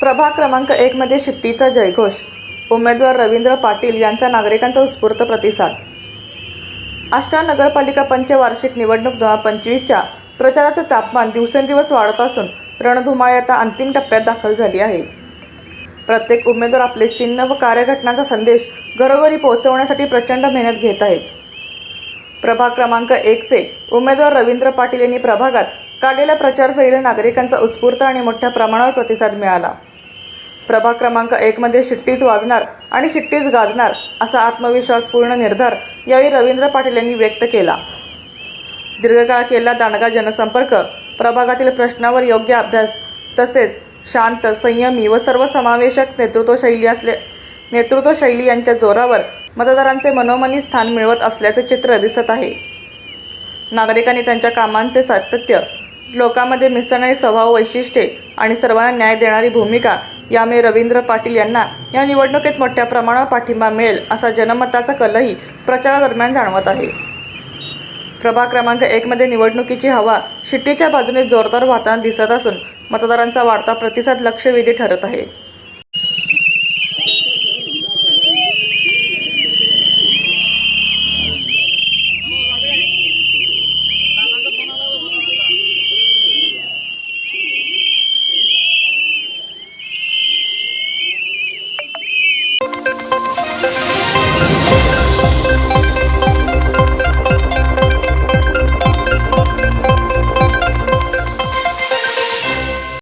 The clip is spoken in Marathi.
प्रभाग क्रमांक एकमध्ये शिट्टीचा जयघोष. उमेदवार रवींद्र पाटील यांचा नागरिकांचा उत्स्फूर्त प्रतिसाद. आष्टा नगरपालिका पंचवार्षिक निवडणूक दोन हजार पंचवीसच्या प्रचाराचं तापमान दिवसेंदिवस वाढत असून रणधुमाळी आता अंतिम टप्प्यात दाखल झाली आहे. प्रत्येक उमेदवार आपले चिन्ह व कार्यघटनांचा संदेश घरोघरी पोहोचवण्यासाठी प्रचंड मेहनत घेत आहेत. प्रभाग क्रमांक एकचे उमेदवार रवींद्र पाटील यांनी प्रभागात काढलेल्या प्रचार फेरीला नागरिकांचा उत्स्फूर्त आणि मोठ्या प्रमाणावर प्रतिसाद मिळाला. प्रभाग क्रमांक एकमध्ये शिट्टीच वाजणार आणि शिट्टीच गाजणार असा आत्मविश्वासपूर्ण निर्धार यावेळी रवींद्र पाटील यांनी व्यक्त केला. दीर्घकाळ केलेला दांडगा जनसंपर्क प्रभागातील प्रश्नावर योग्य अभ्यास तसेच शांत संयमी व सर्वसमावेशक नेतृत्वशैली असले नेतृत्वशैली यांच्या जोरावर मतदारांचे मनोमनी स्थान मिळवत असल्याचे चित्र दिसत आहे. नागरिकांनी त्यांच्या कामांचे सातत्य लोकांमध्ये मिसळणारी स्वभाव वैशिष्ट्ये आणि सर्वांना न्याय देणारी भूमिका यामुळे रवींद्र पाटील यांना या निवडणुकीत मोठ्या प्रमाणावर पाठिंबा मिळेल असा जनमताचा कलही प्रचारादरम्यान जाणवत आहे. प्रभाग क्रमांक एकमध्ये निवडणुकीची हवा शिट्टीच्या बाजूने जोरदार वाहताना दिसत असून मतदारांचा वाढता प्रतिसाद लक्षवेधी ठरत आहे.